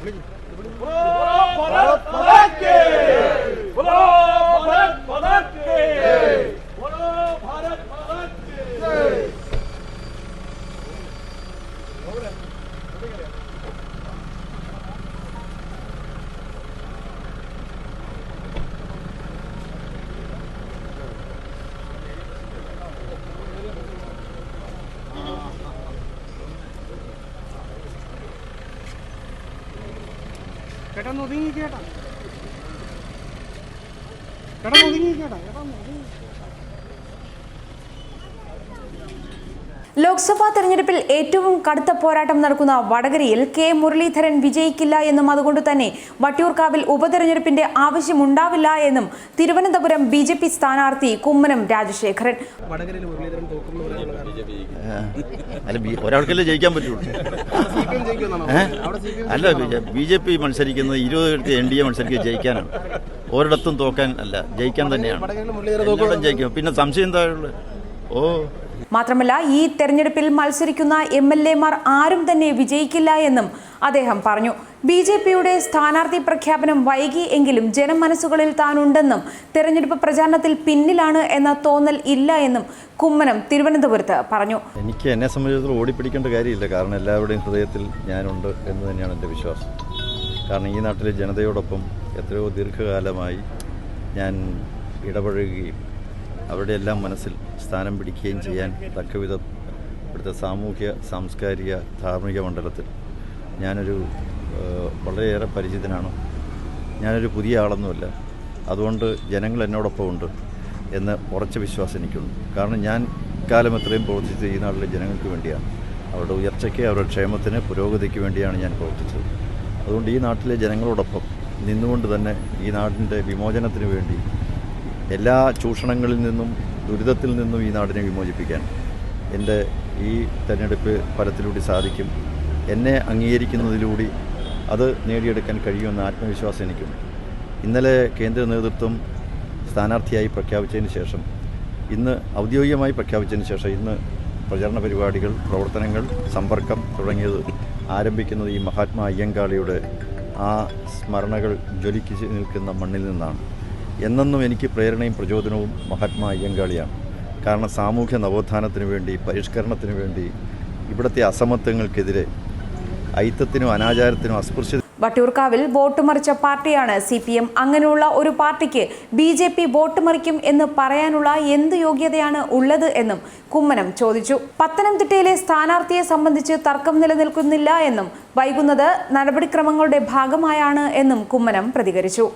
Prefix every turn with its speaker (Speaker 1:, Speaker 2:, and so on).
Speaker 1: വിളിക്കും ചേട്ടാ ഒന്ന് ഒതുങ്ങി ചേട്ടാ ചേട്ടാ ഒതുങ്ങി ചേട്ടാ ചേട്ടാ ഒന്ന് ഒതുങ്ങി
Speaker 2: ലോക്സഭാ തെരഞ്ഞെടുപ്പിൽ ഏറ്റവും കടുത്ത പോരാട്ടം നടക്കുന്ന വടകരയിൽ കെ മുരളീധരൻ വിജയിക്കില്ല എന്നും അതുകൊണ്ട് തന്നെ വട്ടിയൂർക്കാവിൽ ഉപതെരഞ്ഞെടുപ്പിന്റെ ആവശ്യമുണ്ടാവില്ല എന്നും തിരുവനന്തപുരം ബി ജെ പി സ്ഥാനാർത്ഥി കുമ്മനം രാജശേഖരൻ.
Speaker 1: വടകരയിൽ മുരളീധരൻ തോക്കും എന്ന് പറയാനുള്ള
Speaker 3: അല്ല ബി- ഒരാൾക്കല്ലേ ജയിക്കാൻ പറ്റുള്ളൂ. അല്ല ബി ജെ പി മത്സരിക്കുന്നത് ഇരുപത് എൻ ഡി എ മത്സരിക്കുക ജയിക്കാനാണ്. ഒരിടത്തും തോക്കാൻ അല്ല ജയിക്കാൻ തന്നെയാണ്.
Speaker 1: വടകരയിൽ മുരളീധരൻ
Speaker 3: എല്ലായിടത്തും ജയിക്കും. പിന്നെ സംശയം എന്താ ഓ
Speaker 2: മാത്രമല്ല ഈ തെരഞ്ഞെടുപ്പിൽ മത്സരിക്കുന്ന എം എൽ എമാർ ആരും തന്നെ വിജയിക്കില്ല എന്നും അദ്ദേഹം പറഞ്ഞു. ബി ജെ പിയുടെ സ്ഥാനാർത്ഥി പ്രഖ്യാപനം വൈകി എങ്കിലും ജനമനസ്സുകളിൽ താനുണ്ടെന്നും തെരഞ്ഞെടുപ്പ് പ്രചാരണത്തിൽ പിന്നിലാണ് എന്ന തോന്നൽ ഇല്ല എന്നും കുമ്മനം തിരുവനന്തപുരത്ത് പറഞ്ഞു.
Speaker 3: എനിക്ക് എന്നെ സംബന്ധിച്ചിടത്തോളം ഓടിപ്പിടിക്കേണ്ട കാര്യമില്ല. കാരണം എല്ലാവരുടെയും ഹൃദയത്തിൽ ഞാനുണ്ട് എന്ന് തന്നെയാണ് എന്റെ വിശ്വാസം. കാരണം ഈ നാട്ടിലെ ജനതയോടൊപ്പം എത്രയോ ദീർഘകാലമായി ഞാൻ ഇടപഴകുകയും അവരുടെ എല്ലാം മനസ്സിൽ സ്ഥാനം പിടിക്കുകയും ചെയ്യാൻ തക്കവിധം ഇവിടുത്തെ സാമൂഹ്യ സാംസ്കാരിക ധാർമ്മിക മണ്ഡലത്തിൽ. ഞാനൊരു വളരെയേറെ പരിചിതനാണ്. ഞാനൊരു പുതിയ ആളൊന്നുമല്ല. അതുകൊണ്ട് ജനങ്ങൾ എന്നോടൊപ്പം ഉണ്ട് എന്ന് ഉറച്ച വിശ്വാസം എനിക്കുണ്ട്. കാരണം ഞാൻ കാലം എത്രയും പ്രവർത്തിച്ചത് ഈ നാട്ടിലെ ജനങ്ങൾക്ക് വേണ്ടിയാണ്. അവരുടെ ഉയർച്ചയ്ക്ക് അവരുടെ ക്ഷേമത്തിന് പുരോഗതിക്ക് വേണ്ടിയാണ് ഞാൻ പ്രവർത്തിച്ചത്. അതുകൊണ്ട് ഈ നാട്ടിലെ ജനങ്ങളോടൊപ്പം നിന്നുകൊണ്ട് തന്നെ ഈ നാടിന്റെ വിമോചനത്തിന് വേണ്ടി എല്ലാ ചൂഷണങ്ങളിൽ നിന്നും ദുരിതത്തിൽ നിന്നും ഈ നാടിനെ വിമോചിപ്പിക്കാൻ എന്റെ ഈ തെരഞ്ഞെടുപ്പ് ഫലത്തിലൂടെ സാധിക്കും. എന്നെ അംഗീകരിക്കുന്നതിലൂടെ അത് നേടിയെടുക്കാൻ കഴിയുമെന്ന ആത്മവിശ്വാസം എനിക്കുണ്ട് ഇന്നലെ കേന്ദ്ര നേതൃത്വം സ്ഥാനാർത്ഥിയായി പ്രഖ്യാപിച്ചതിന് ശേഷം ഇന്ന് ഔദ്യോഗികമായി പ്രഖ്യാപിച്ചതിന് ശേഷം ഇന്ന് പ്രചരണ പരിപാടികൾ പ്രവർത്തനങ്ങൾ സമ്പർക്കം തുടങ്ങിയത് ആരംഭിക്കുന്നത് ഈ മഹാത്മാ അയ്യങ്കാളിയുടെ ആ സ്മരണകൾ ജ്വലിച്ച് നിൽക്കുന്ന മണ്ണിൽ നിന്നാണ്. എന്നെന്നും എനിക്ക് പ്രേരണയും പ്രചോദനവും മഹാത്മാ അയ്യങ്കാളിയാണ്. കാരണം സാമൂഹ്യ നവോത്ഥാനത്തിന് വേണ്ടി പരിഷ്കരണത്തിന് വേണ്ടി ഇവിടുത്തെ അസമത്വങ്ങൾക്കെതിരെ ഐത്തത്തിനും അനാചാരത്തിനും അസ്പൃശ്യ
Speaker 2: വട്ടിയൂർക്കാവിൽ വോട്ട് മറിച്ച പാർട്ടിയാണ് സി പി എം. അങ്ങനെയുള്ള ഒരു പാർട്ടിക്ക് ബി ജെ പി വോട്ട് മറിക്കും എന്ന് പറയാനുള്ള എന്ത് യോഗ്യതയാണ് ഉള്ളത് എന്നും കുമ്മനം ചോദിച്ചു. പത്തനംതിട്ടയിലെ സ്ഥാനാർത്ഥിയെ സംബന്ധിച്ച് തർക്കം നിലനിൽക്കുന്നില്ല എന്നും വൈകുന്നത് നടപടിക്രമങ്ങളുടെ ഭാഗമായാണ് എന്നും കുമ്മനം പ്രതികരിച്ചു.